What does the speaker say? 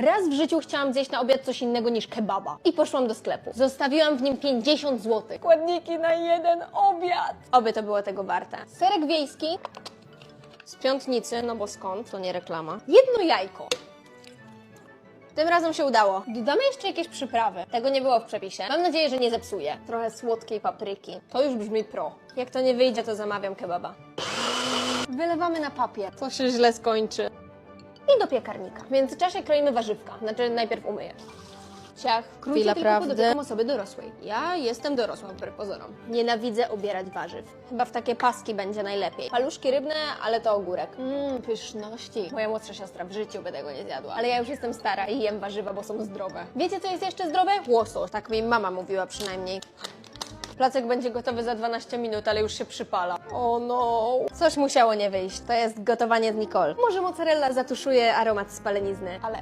Raz w życiu chciałam zjeść na obiad coś innego niż kebaba i poszłam do sklepu. Zostawiłam w nim 50 zł. Składniki na jeden obiad. Oby to było tego warte. Serek wiejski z piątnicy, no bo skąd, to nie reklama. Jedno jajko. Tym razem się udało. Dodamy jeszcze jakieś przyprawy. Tego nie było w przepisie. Mam nadzieję, że nie zepsuje. Trochę słodkiej papryki. To już brzmi pro. Jak to nie wyjdzie, to zamawiam kebaba. Wylewamy na papier. To się źle skończy. I do piekarnika. W międzyczasie kroimy warzywka. Znaczy najpierw umyję. Ciach, krójcie Chwila tylko prawdy. osoby dorosłej. Ja jestem dorosła wbrew pozorom. Nienawidzę obierać warzyw. Chyba w takie paski będzie najlepiej. Paluszki rybne, ale to ogórek. Mmm, pyszności. Moja młodsza siostra w życiu by tego nie zjadła. Ale ja już jestem stara i jem warzywa, bo są zdrowe. Wiecie, co jest jeszcze zdrowe? Łosoś. Tak mi mama mówiła przynajmniej. Placek będzie gotowy za 12 minut, ale już się przypala. O no. Coś musiało nie wyjść. To jest gotowanie z Nicole. Może mozzarella zatuszuje aromat spalenizny, ale